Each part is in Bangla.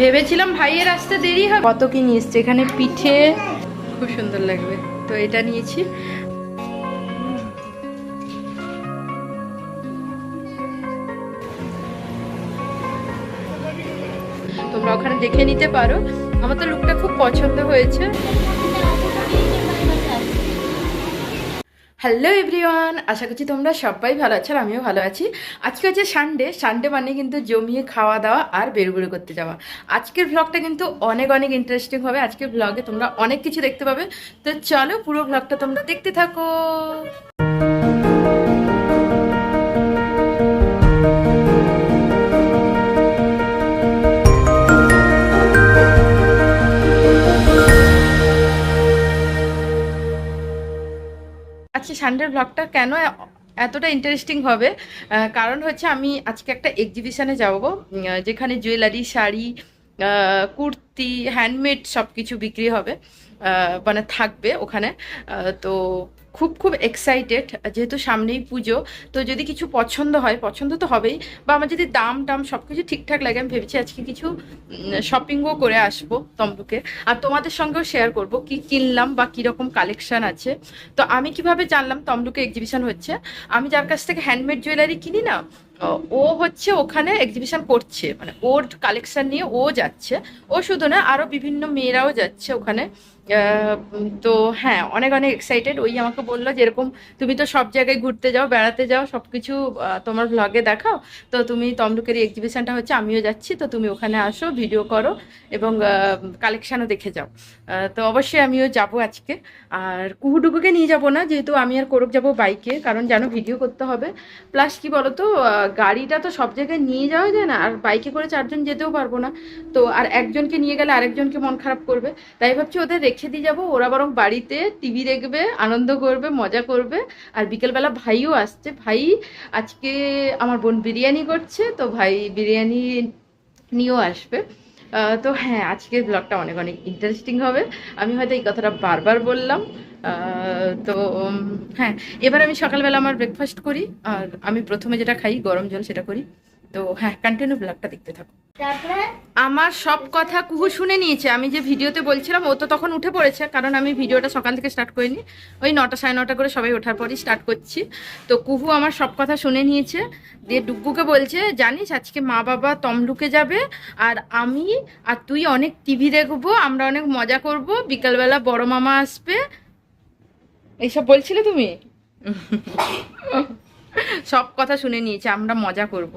ভেবেছিলাম ভাইয়ের আসতে দেরি হবে। কত কি নিয়ে এসছে এখানে পিঠে। খুব সুন্দর লাগবে। তো এটা নিয়েছি। তোমরা ওখানে দেখে নিতে পারো। আমার তো লুকটা খুব পছন্দ হয়েছে। হ্যালো এভরিওয়ান আশা করছি তোমরা সবাই ভালো আছো আর আমিও ভালো আছি। আজকে হচ্ছে সানডে সানডে মানে কিন্তু জমিয়ে খাওয়া দাওয়া আর বেরুবেরু করতে যাওয়া। আজকের ভ্লগটা কিন্তু অনেক অনেক ইন্টারেস্টিং হবে। আজকের ভ্লগে তোমরা অনেক কিছু দেখতে পাবে। তো চলো পুরো ভ্লগটা তোমরা দেখতে থাকো। সানডের ব্লগটা কেন এতটা ইন্টারেস্টিং হবে? কারণ হচ্ছে আমি আজকে একটা এক্সিবিশানে যাব যেখানে জুয়েলারি শাড়ি কুর্তি হ্যান্ডমেড সব কিছু বিক্রি হবে। মানে থাকবে ওখানে। তো খুব খুব এক্সাইটেড যেহেতু সামনেই পুজো, তো যদি কিছু পছন্দ হয়, পছন্দ তো হবেই, বা আমার যদি দাম টাম সব কিছু ঠিকঠাক লাগে, আমি ভেবেছি আজকে কিছু শপিংও করে আসব তমলুকে। আর তোমাদের সঙ্গেও শেয়ার করব কি কিনলাম বা কীরকম কালেকশান আছে। তো আমি কীভাবে জানলাম তমলুকে এক্সিবিশন হচ্ছে? আমি যার কাছ থেকে হ্যান্ডমেড জুয়েলারি কিনি না, ও- হচ্ছে ওখানে এক্সিবিশন করছে। মানে ওর কালেকশন নিয়ে ও যাচ্ছে। ও শুধু না আরও বিভিন্ন মেয়েরাও যাচ্ছে ওখানে। তো হ্যাঁ অনেক অনেক এক্সাইটেড ওই আমাকে বলল যেরকম তুমি তো সব জায়গায় ঘুরতে যাও বেড়াতে যাও সব কিছু তোমার ভ্লগে দেখাও। তো তুমি তমলুকের এক্সিবিশনটা হচ্ছে আমিও যাচ্ছি। তো তুমি ওখানে আসো ভিডিও করো এবং কালেকশানও দেখে যাও। তো অবশ্যই আমিও যাব আজকে। আর কুহুডুকুকে নিয়ে যাব না যেহেতু আমি আর কোরক যাব বাইকে কারণ জানো ভিডিও করতে হবে। প্লাস কি বলতো আহ, গাড়িটা তো সব জায়গায় নিয়ে যাওয়া যায় না আর বাইকে করে চারজন যেতেও পারব না। তো আর একজনকে নিয়ে গেলে আরেকজনকে মন খারাপ করবে। তাই ভাবছি ওদের রেখে দিয়ে যাব। ওরা বরং বাড়িতে টিভি দেখবে, আনন্দ করবে, মজা করবে। আর বিকেলবেলা ভাইও আসছে। ভাই আজকে আমার বোন বিরিয়ানি করছে, তো ভাই বিরিয়ানি নিয়েও আসবে। তো হ্যাঁ আজকের ব্লগটা অনেক অনেক ইন্টারেস্টিং হবে। আমি হয়তো এই কথাটা বারবার বললাম। তো হ্যাঁ এবার আমি সকালবেলা আমার ব্রেকফাস্ট করি। আর আমি প্রথমে যেটা খাই, গরম জল সেটা করি। তো হ্যাঁ কন্টিনিউ ব্লগটা দেখতে থাকো। আমার সব কথা কুহু শুনে নিয়েছে। আমি যে ভিডিওতে বলছিলাম ও তো তখন উঠে পড়েছে কারণ আমি ভিডিওটা সকাল থেকে স্টার্ট করিনি। ওই নটা সাড়ে নটা করে সবাই ওঠার পরই স্টার্ট করছি। তো কুহু আমার সব কথা শুনে নিয়েছে। দিয়ে ডুগ্গুকে বলছে জানিস আজকে মা বাবা তমলুকে যাবে আর আমি আর তুই অনেক টিভি দেখব আমরা অনেক মজা করব বিকালবেলা বড় মামা আসবে। এইসব বলছিলে তুমি? সব কথা শুনে নিয়েছে আমরা মজা করব।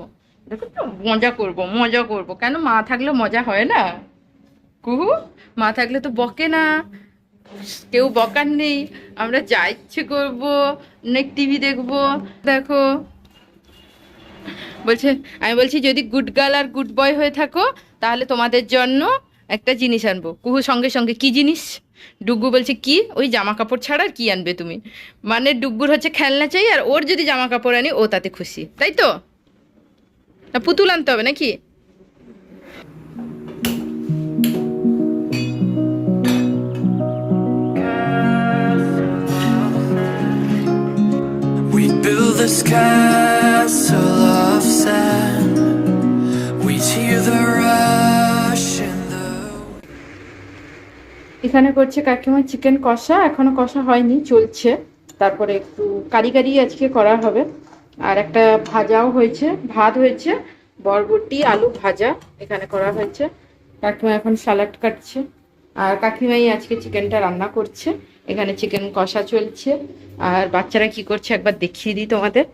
দেখো তো, মজা করব মজা করব। কেন মা থাকলে মজা হয় না? কুহু, মা থাকলে তো বকে না। কেউ বকার নেই। আমরা যা ইচ্ছে করব, অনেক টিভি দেখব। দেখো। বলছে, আমি বলছি, যদি গুড গার্ল আর গুড বয় হয়ে থাকো, তাহলে তোমাদের জন্য একটা জিনিস আনব। কুহু সঙ্গে সঙ্গে, কি জিনিস? ডুগ্গু বলছে, কি? ওই জামা কাপড় ছাড়া আর কি আনবে তুমি? মানে ডুগ্গুর হচ্ছে খেলনা চাই, আর ওর যদি জামা কাপড় আনি, ও তাতে খুশি। তাই তো? না পুতুল আনতে হবে নাকি? This castle of sand. We hear the rush and the এখানে করছে কাকিমা চিকেন কষা এখনও কষা হয়নি চলছে। তারপরে একটু কারিগারি আজকে করা হবে। আর একটা ভাজাও হয়েছে, ভাত হয়েছে, বরবটি, আলু ভাজা এখানে করা হয়েছে। কাকিমা এখন স্যালাড কাটছে। আর কাকিমাই আজকে চিকেনটা রান্না করছে। এখানে চিকেন কষা চলছে। আর বাচ্চারা কি করছে একবার দেখিয়ে দিই তোমাদের।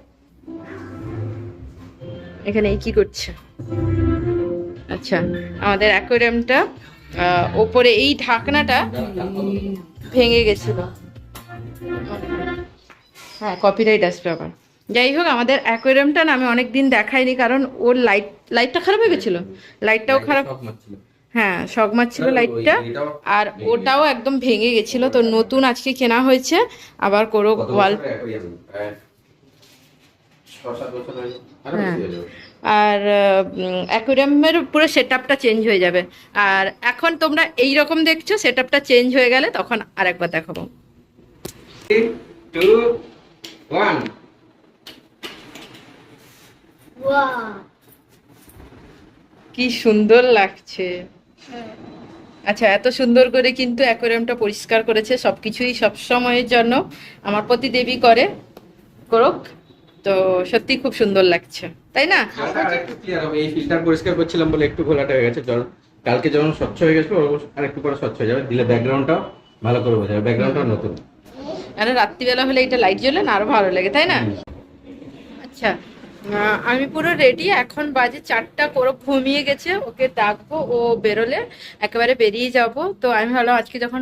এখানে কি করছে? আচ্ছা আমাদের অ্যাকোয়ারিয়ামটা ওপরে এই ঢাকনাটা ভেঙে গেছিল। হ্যাঁ কপিরাইট আসবে আবার। যাই হোক আমাদের অ্যাকোয়ারিয়ামটা না আমি অনেক দিন দেখাইনি কারণ ওর লাইট লাইটটা খারাপ হয়ে গেছিল। লাইটটাও খারাপ হ্যাঁ শখ মারছিল লাইটটা আর ওটাও একদম ভেঙে গেছিল। তো নতুন আজকে কেনা হয়েছে। আবার করো ওয়াল হ্যাঁ। আর অ্যাকোয়ারিয়ামের পুরো সেট আপটা চেঞ্জ হয়ে যাবে। আর এখন তোমরা এই রকম দেখছ সেট আপটা চেঞ্জ হয়ে গেলে তখন আর একবার দেখাবো কি সুন্দর লাগছে। আচ্ছা এত সুন্দর করে কিন্তু অ্যাকোয়ারিয়ামটা পরিষ্কার করেছে সবকিছুই সব সময়ের জন্য আমার প্রতি দেবী করে করুক। তো সত্যি খুব সুন্দর লাগছে তাই না? ক্লিয়ার হবে। এই ফিল্টার পরিষ্কার করছিলাম বলে একটু ঘোলাটা হয়ে গেছে জল কালকে যখন স্বচ্ছ হয়ে গেছিল আর একটু পরে স্বচ্ছ হয়ে যাবে। দিলে ব্যাকগ্রাউন্ডটাও ভালো করে বোঝা যাবে। ব্যাকগ্রাউন্ডটাও নতুন। আর রাত্রিবেলা হলে এটা লাইট জ্বলে না? আরও ভালো লাগে তাই না? আচ্ছা আমি পুরো রেডি এখন বাজে চারটা করে ঘুমিয়ে গেছে, ওকে ডাকবো, ও বেরোলে একেবারে বেরিয়ে যাব। তো আমি ভাবলাম আজকে যখন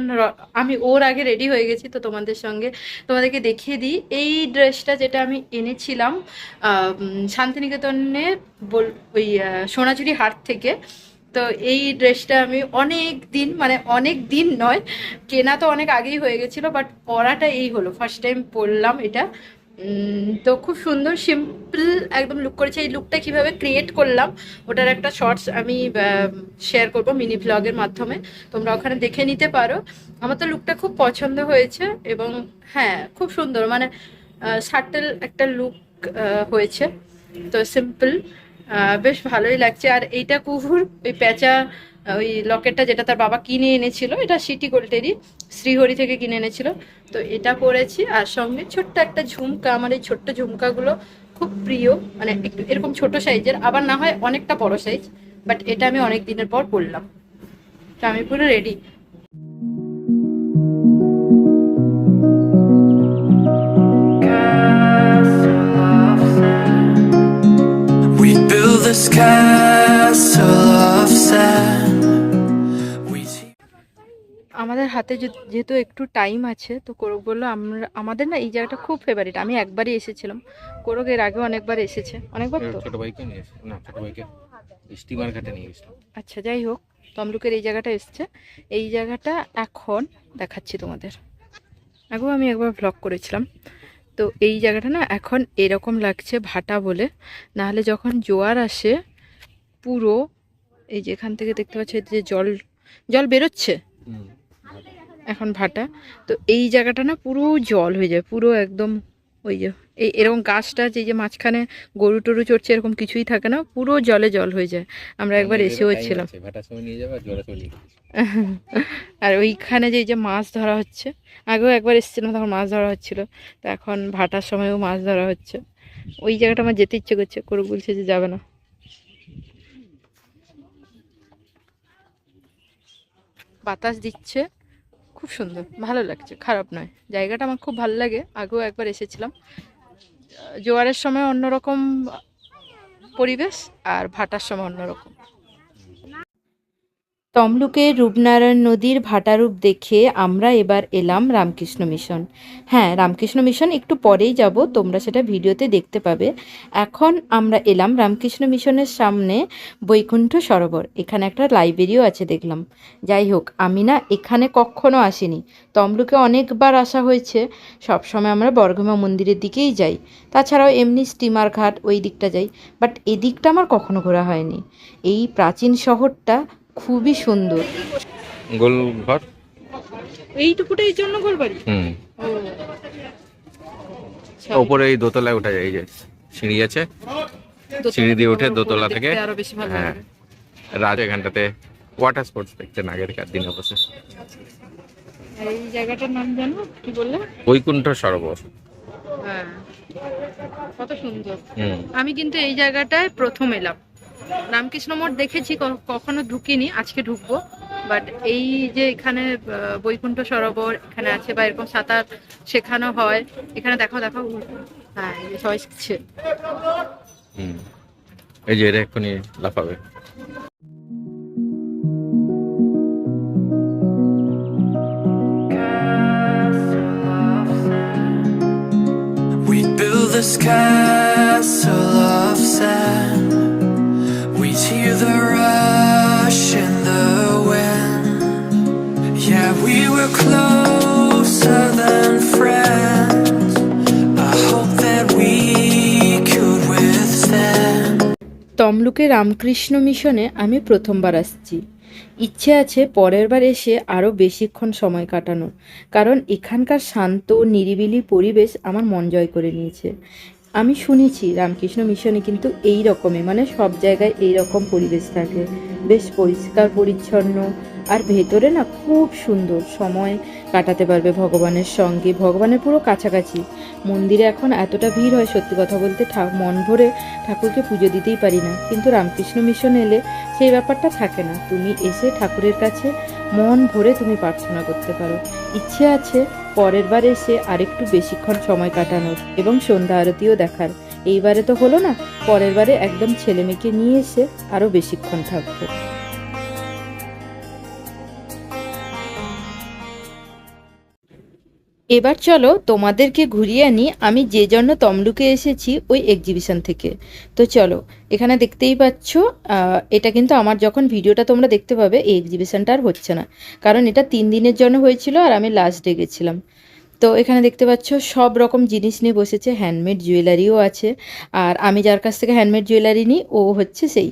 আমি ওর আগে রেডি হয়ে গেছি, তো তোমাদের সঙ্গে তোমাদেরকে দেখিয়ে দিই। এই ড্রেসটা যেটা আমি এনেছিলাম শান্তিনিকেতনে বল, ওই সোনাঝুরি হাট থেকে, তো এই ড্রেসটা আমি অনেক দিন মানে অনেক দিন নয়, কেনা তো অনেক আগেই হয়ে গেছিল বাট পরাটা এই হলো। ফার্স্ট টাইম পরলাম এটা। তো খুব সুন্দর সিম্পল একদম লুক করেছে। এই লুকটা কীভাবে ক্রিয়েট করলাম, ওটার একটা শর্টস আমি শেয়ার করব মিনি ব্লগের মাধ্যমে। তোমরা ওখানে দেখে নিতে পারো। আমার তো লুকটা খুব পছন্দ হয়েছে এবং হ্যাঁ খুব সুন্দর। মানে সাটেল একটা লুক হয়েছে। তো সিম্পল বেশ ভালোই লাগছে। আর এইটা কুহুর ওই প্যাঁচা ওই লকেটটা যেটা তার বাবা কিনে এনেছিল, এটা সিটি গোল্ডেরই, শ্রীহরি থেকে কিনে এনেছিল। তো এটা পরেছি, আর সঙ্গে ছোট্ট একটা ঝুমকা, আমার এই ছোট্ট ঝুমকাগুলো খুব প্রিয় মানে একটু এরকম ছোট সাইজের, আবার না হয় অনেকটা বড় সাইজ বাট এটা আমি অনেক দিনের পর পরলাম। তো আমি পুরো রেডি হাতে যে- যেহেতু একটু টাইম আছে তো কোরক বলল আমরা আমাদের না এই জায়গাটা খুব ফেভারিট আমি একবারই এসেছিলাম। কোরক এর আগে অনেকবার এসেছে। অনেকবার তো? ছোট ভাইকে নিয়ে না ছোট ভাইকে স্টিমার ঘাটে নিয়ে গেছিলাম। আচ্ছা যাই হোক তমলুকের এই জায়গাটা এসছে। এই জায়গাটা এখন দেখাচ্ছি তোমাদের। আগেও আমি একবার ভ্লগ করেছিলাম। তো এই জায়গাটা না এখন এরকম লাগছে ভাটা বলে। নাহলে যখন জোয়ার আসে পুরো এই যেখান থেকে দেখতে পাচ্ছি যে জল জল বেরোচ্ছে? এখন ভাটা। তো এই জায়গাটা না পুরো জল হয়ে যায় পুরো একদম ওই যে এই এরকম গাছটা যে যে মাঝখানে গরু টরু চড়ছে এরকম কিছুই থাকে না পুরো জলে জল হয়ে যায়। আমরা একবার এসেও ছিলাম। ভাটার সময় নিয়ে যাবে আর গেছে। ওইখানে যে এই যে মাছ ধরা হচ্ছে আগেও একবার এসেছিলাম তখন মাছ ধরা হচ্ছিল তো এখন ভাটার সময়ও মাছ ধরা হচ্ছে। ওই জায়গাটা আমার যেতে ইচ্ছে করছে করে বলছে যে যাবে না। বাতাস দিচ্ছে খুব সুন্দর, ভালো লাগছে, খারাপ নয়। জায়গাটা আমার খুব ভালো লাগে, আগেও একবার এসেছিলাম। জোয়ারের সময় অন্যরকম পরিবেশ আর ভাটার সময় অন্যরকম। তমলুকের রূপনারায়ণ নদীর ভাটারূপ দেখে আমরা এবার এলাম রামকৃষ্ণ মিশন। হ্যাঁ রামকৃষ্ণ মিশন, একটু পরেই যাব, তোমরা সেটা ভিডিওতে দেখতে পাবে। এখন আমরা এলাম রামকৃষ্ণ মিশনের সামনে বৈকুণ্ঠ সরোবর। এখানে একটা লাইব্রেরিও আছে দেখলাম। যাই হোক, আমি না এখানে কখনো আসিনি। তমলুকে অনেকবার আসা হয়েছে। সবসময় আমরা বর্গমা মন্দিরের দিকেই যাই। তাছাড়াও এমনি স্টিমার ঘাট ওই দিকটা যাই। বাট এদিকটা আমার কখনো ঘোরা হয়নি। এই প্রাচীন শহরটা খুবই সুন্দর। গোল ঘর এইটুকুটাই জন্য গোলবাড়ি? হুম। ও ওপরে এই দোতলায় ওঠা যায় এই যে সিঁড়ি আছে। সিঁড়ি দিয়ে উঠে দোতলা থেকে আরও বেশি ভালো হ্যাঁ লাগে। রাজ এখানটাতে ওয়াটার স্পোর্টস দেখতেন আগেরকার দিনে বসে এই জায়গাটার নাম জানো? কি বললে? বৈকুণ্ঠ সরোবর। হ্যাঁ। কত সুন্দর। হুম। আমি কিন্তু এই জায়গাটায় প্রথম এলাম। রামকৃষ্ণ মঠ দেখেছি কখনো ঢুকিনি আজকে ঢুকবো। বাট এই যে এখানে বৈকুণ্ঠ সরোবর এখানে আছে বা এরকম সাঁতার শেখানো হয় এখানে দেখো দেখো হ্যাঁ এই যে সবাই শিখছে। এই যে এটা এক্ষুনি লাফাবে। We build this castle of sand. তমলুকে Ramakrishna মিশনে আমি প্রথমবার আসছি। ইচ্ছে আছে পরের বার এসে আরও বেশিক্ষণ সময় কাটানোর। কারণ এখানকার শান্ত, নিরিবিলি পরিবেশ আমার মন জয় করে নিয়েছে। আমি শুনেছি রামকৃষ্ণ মিশনে কিন্তু এই রকমই মানে সব জায়গায় এই রকম পরিবেশ থাকে। বেশ পরিষ্কার, পরিচ্ছন্ন, আর ভেতরে না খুব সুন্দর। সময় কাটাতে পারবে ভগবানের সঙ্গে। ভগবানের পুরো কাছাকাছি। মন্দিরে এখন এতটা ভিড় হয়, সত্যি কথা বলতে মন ভরে ঠাকুরকে পুজো দিতেই পারি না। কিন্তু রামকৃষ্ণ মিশন এলে সেই ব্যাপারটা থাকে না। তুমি এসে ঠাকুরের কাছে মন ভরে তুমি প্রার্থনা করতে পারো। ইচ্ছে আছে পরের বার এসে আরেকটু বেশিক্ষণ সময় কাটানোর এবং সন্ধ্যা আরতিও দেখার। এইবারে তো হলো না, পরের বারে একদম ছেলেমেয়েকে নিয়ে এসে আরও বেশিক্ষণ থাকব। এবার চলো তোমাদেরকে ঘুরিয়ে আনি, আমি যে জন্য তমলুকে এসেছি ওই এক্সিবিশন থেকে। তো চলো, এখানে দেখতেই পাচ্ছ এটা কিন্তু আমার যখন ভিডিওটা তোমরা দেখতে পাবে, এই এক্সিবিশনটা আর হচ্ছে না। কারণ এটা তিন দিনের জন্য হয়েছিল আর আমি লাস্ট ডে গেছিলাম। তো এখানে দেখতে পাচ্ছ, সব রকম জিনিস নিয়ে বসেছে হ্যান্ডমেড জুয়েলারিও আছে। আর আমি যার কাছ থেকে হ্যান্ডমেড জুয়েলারি নিই, ও হচ্ছে সেই।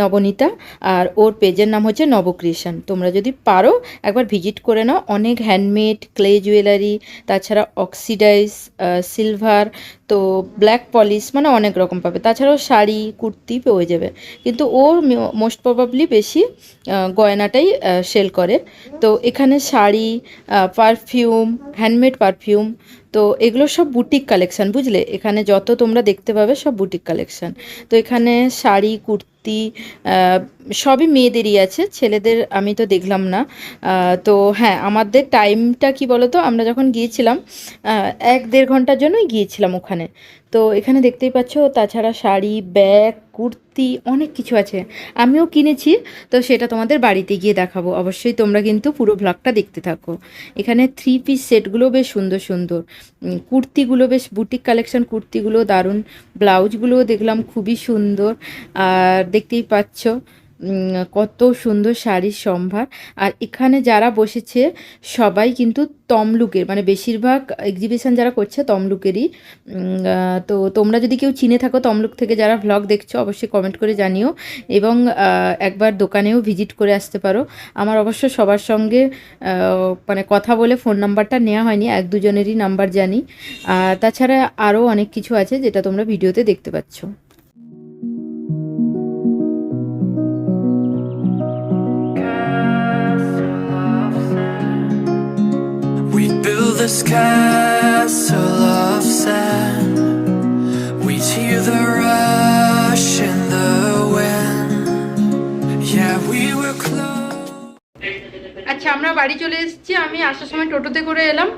নবনীতা আর ওর পেজের নাম হচ্ছে নবক্রিয়েশন। তোমরা যদি পারো, একবার ভিজিট করে নাও। অনেক হ্যান্ডমেড ক্লে জুয়েলারি তাছাড়া অক্সিডাইজ সিলভার তো ব্ল্যাক পলিশ মানে অনেক রকম পাবে। তাছাড়াও শাড়ি, কুর্তি পেয়ে যাবে। কিন্তু ও মোস্ট প্রবাবলি বেশি গয়নাটাই সেল করে। তো এখানে শাড়ি পারফিউম হ্যান্ডমেড পারফিউম তো এগুলো সব বুটিক কালেকশান বুঝলে? এখানে যত তোমরা দেখতে পাবে সব বুটিক কালেকশান তো এখানে শাড়ি, কুর্তি আহ, সবই মেয়েদেরই আছে ছেলেদের আমি তো দেখলাম না। তো হ্যাঁ আমাদের টাইমটা কি বলো তো আমরা যখন গিয়েছিলাম এক দেড় ঘণ্টার জন্যই গিয়েছিলাম ওখানে। তো এখানে দেখতেই পাচ্ছ তাছাড়া শাড়ি ব্যাগ কুর্তি, অনেক কিছু আছে। আমিও কিনেছি, তো সেটা তোমাদের বাড়িতে গিয়ে দেখাবো। অবশ্যই তোমরা কিন্তু পুরো ব্লগটা দেখতে থাকো। এখানে থ্রি পিস সেটগুলো বেশ সুন্দর সুন্দর। কুর্তিগুলো বেশ বুটিক কালেকশন কুর্তিগুলো দারুণ। ব্লাউজগুলোও দেখলাম খুবই সুন্দর। আর দেখতেই পাচ্ছ কত সুন্দর শাড়ির সম্ভার। আর এখানে যারা বসেছে, সবাই কিন্তু তমলুকের মানে বেশিরভাগ এক্সিবিশন যারা করছে তমলুকেরই। তো তোমরা যদি কেউ চিনে থাকো তমলুক থেকে যারা ভ্লগ দেখছ, অবশ্যই কমেন্ট করে জানিও। এবং একবার দোকানেও ভিজিট করে আসতে পারো। আমার অবশ্য সবার সঙ্গে মানে কথা বলে ফোন নাম্বারটা নেওয়া হয়নি, এক দুজনেরই নাম্বার জানি। তাছাড়া আরও অনেক কিছু আছে যেটা তোমরা ভিডিওতে দেখতে পাচ্ছ। This castle of sand. We hear the rush in the wind. Yeah, we were close. আচ্ছা আমরা বাড়ি চলে এসেছি। আমি আসার সময় টোটোতে করে এলাম।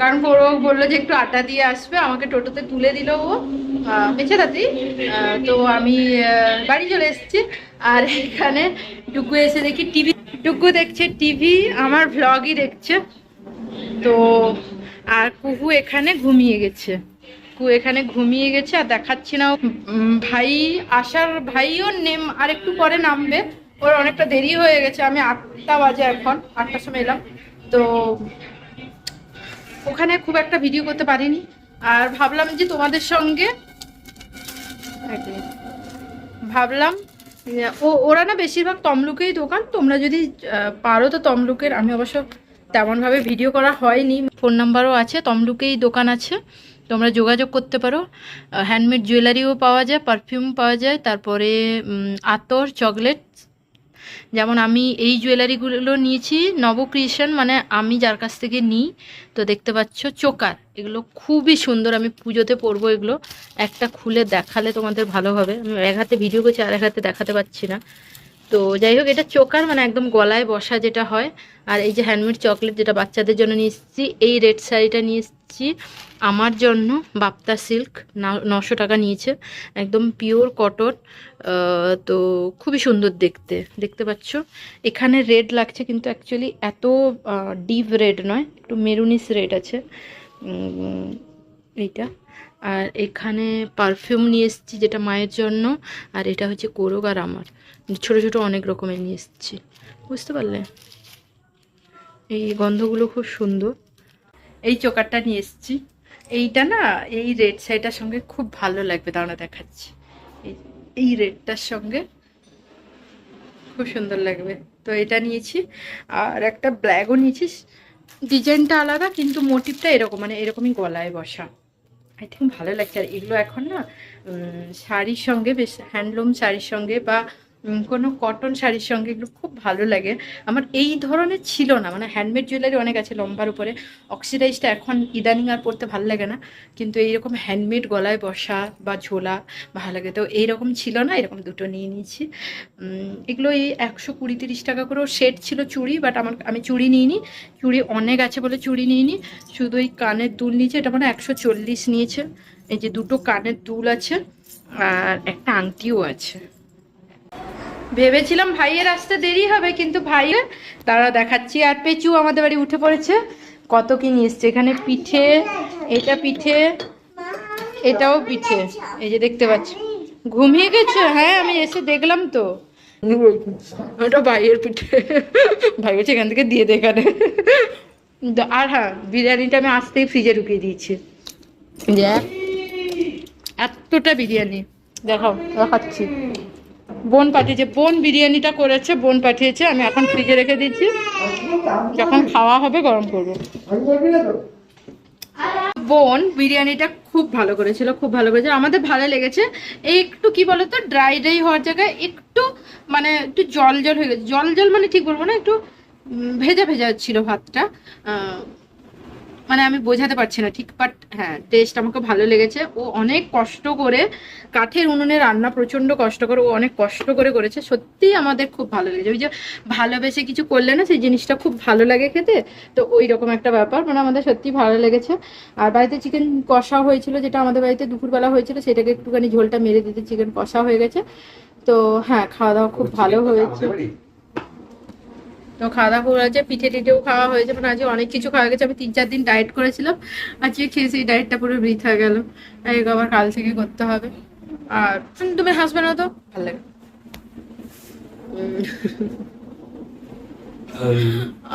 কারণ ওরও বলল যে একটু আটা দিয়ে আসবে। আমাকে টোটোতে তুলে দিল ও। বেঁচে রাতি তো আমি বাড়ি চলে এসেছি। আর এখানে টুকু এসে দেখি টিভি। টুকু দেখছে টিভি আমার ভ্লগই দেখছে। তো আর কুহু এখানে ঘুমিয়ে গেছে। কু এখানে ঘুমিয়ে গেছে আর দেখাচ্ছি না ভাই আসার ভাইও নেম আর একটু পরে নামবে। ওর অনেকটা দেরি হয়ে গেছে। আমি আটটা বাজে এখন, আটটার সময় এলাম। তো ওখানে খুব একটা ভিডিও করতে পারিনি। আর ভাবলাম যে তোমাদের সঙ্গে ভাবলাম ও, ওরা না বেশিরভাগ তমলুকেই দোকান। তোমরা যদি পারো তো তমলুকের। আমি অবশ্য তেমনভাবে ভিডিও করা হয়নি। ফোন নাম্বারও আছে, তমলুকেই দোকান আছে। তোমরা যোগাযোগ করতে পারো। হ্যান্ডমেড জুয়েলারিও পাওয়া যায় পারফিউম পাওয়া যায়, তারপরে আতর চকলেট যেমন আমি এই জুয়েলারিগুলো নিয়েছি, নবক্রিয়েশন মানে আমি যার কাছ থেকে নিই, তো দেখতে পাচ্ছ চোকার। এগুলো খুবই সুন্দর, আমি পুজোতে পরবো এগুলো। একটা খুলে দেখালে তোমাদের ভালো হবে। আমি এক হাতে ভিডিও করছি, আর এক হাতে দেখাতে পাচ্ছি না। তো যাই হোক, এটা চোকার মানে একদম গলায় বসা যেটা হয়। আর এই যে হ্যান্ডমেড চকলেট যেটা বাচ্চাদের জন্য নিয়ে এসেছি, এই রেড শাড়িটা নিয়ে এসেছি। আমার জন্য বাপ্তা সিল্ক নশো টাকা নিয়েছে। একদম পিওর কটন তো খুবই সুন্দর দেখতে। দেখতে পাচ্ছ? এখানে রেড লাগছে, কিন্তু অ্যাকচুয়ালি এত ডিপ রেড নয়, একটু মেরুনিস রেড আছে। এইটা। আর এখানে পারফিউম নিয়ে এসেছি যেটা মায়ের জন্য, আর এটা হচ্ছে কোরক আর আমার। ছোট ছোট অনেক রকমের নিয়ে এসেছি। বুঝতে পারলে? এই গন্ধগুলো খুব সুন্দর। এই চোকারটা নিয়ে এসেছি। এইটা না, এই রেড শাড়িটার সঙ্গে খুব ভালো লাগবে দাঁড়া দেখাচ্ছি। এই এই রেডটার সঙ্গে খুব সুন্দর লাগবে। তো এটা নিয়েছি, আর একটা ব্ল্যাগও নিয়েছিস। ডিজাইনটা আলাদা, কিন্তু মোটিভটা এরকম মানে এরকমই গলায় বসা। আই থিঙ্ক ভালো লাগছে। আর এগুলো এখন না শাড়ির সঙ্গে বেশ হ্যান্ডলুম শাড়ির সঙ্গে বা কোনো কটন শাড়ির সঙ্গে এগুলো খুব ভালো লাগে। আমার এই ধরনের ছিল না মানে হ্যান্ডমেড জুয়েলারি অনেক আছে লম্বার উপরে। অক্সিডাইজটা এখন ইদানিং আর পরতে ভালো লাগে না, কিন্তু এইরকম হ্যান্ডমেড গলায় বসা বা ঝোলা ভালো লাগে। তো এইরকম ছিল না, এরকম দুটো নিয়ে নিয়েছি। এগুলো এই একশো কুড়ি তিরিশ টাকা করেও সেট ছিল চুড়ি বাট আমার, আমি চুড়ি নিইনি। চুড়ি অনেক আছে বলে চুড়ি নিইনি। শুধু এই কানের দুল নিয়েছে, এটা মানে একশো চল্লিশ নিয়েছে। এই যে দুটো কানের দুল আছে, আর একটা আংটিও আছে। ভেবেছিলাম ভাইয়ের আসতে দেরি হবে কিন্তু ভাইয়ের তারা দেখাচ্ছি। আর পেঁচু আমাদের বাড়ি উঠে পড়েছে। কত কি নিয়ে এসছে? এখানে পিঠে এটা পিঠে এটাও পিঠে। এই যে দেখতে পাচ্ছ। ঘুমিয়ে গেছো? হ্যাঁ আমি এসে দেখলাম তো। ওটা ভাইয়ের পিঠে। ভাই বলছে এখান থেকে দিয়ে দে এখানে। আর হ্যাঁ বিরিয়ানিটা আমি আসতেই ফ্রিজে ঢুকিয়ে দিয়েছি। দেখ এতটা বিরিয়ানি। দেখাও দেখাচ্ছি। বোন পাঠিয়েছে, বোন বিরিয়ানিটা করেছে, বোন পাঠিয়েছে, আমি এখন ফ্রিজে রেখে দিচ্ছি। যখন খাওয়া হবে, গরম করব। বোন বিরিয়ানিটা খুব ভালো করেছিল, খুব ভালো করেছিল। আমাদের ভালো লেগেছে। এই একটু কি বলতো ড্রাই ড্রাই হওয়ার জায়গায় একটু মানে একটু জল জল হয়ে গেছে। জল জল মানে ঠিক বলব না, একটু ভেজা ভেজা ছিল ভাতটা। মানে আমি বোঝাতে পারছি না ঠিক বাট হ্যাঁ টেস্ট আমাকে ভালো লেগেছে। ও অনেক কষ্ট করে কাঠের উনুনে রান্না প্রচণ্ড কষ্ট করে ও অনেক কষ্ট করে করেছে। সত্যি আমাদের খুব ভালো লেগেছে। ওই যে ভালোবেসে কিছু করলে না সেই জিনিসটা খুব ভালো লাগে খেতে। তো ওই রকম একটা ব্যাপার মানে আমাদের সত্যি ভালো লেগেছে। আর বাড়িতে চিকেন কষা হয়েছিল যেটা আমাদের বাড়িতে দুপুরবেলা হয়েছিল সেটাকে একটুখানি ঝোলটা মেরে দিতে চিকেন কষা হয়ে গেছে। তো হ্যাঁ খাওয়া দাওয়া খুব ভালো হয়েছে। তো খাওয়া দাওয়া করে হয়েছে পিঠে টিঠেও খাওয়া হয়েছে মানে আজকে অনেক কিছু খাওয়া গেছে। আমি তিন চার দিন ডায়েট করেছিলাম আজকে খেয়ে সেই ডায়েটটা পুরো বৃথ হয়ে গেল। এই আবার কাল থেকে করতে হবে। আর তুমি হাসবে না তো? ভালো লাগে।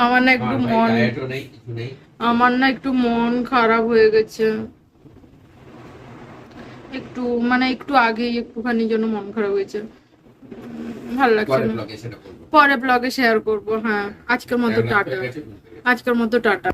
আমার না একটু মন আমার না একটু মন খারাপ হয়ে গেছে। একটু মানে একটু আগেই একটুখানি জন্য মন খারাপ হয়েছে। ভালো লাগছে পরে ব্লগে শেয়ার করব হ্যাঁ। আজকের মতো টাটা। হয়ে পেরেছি। আজকের মতো টাটা।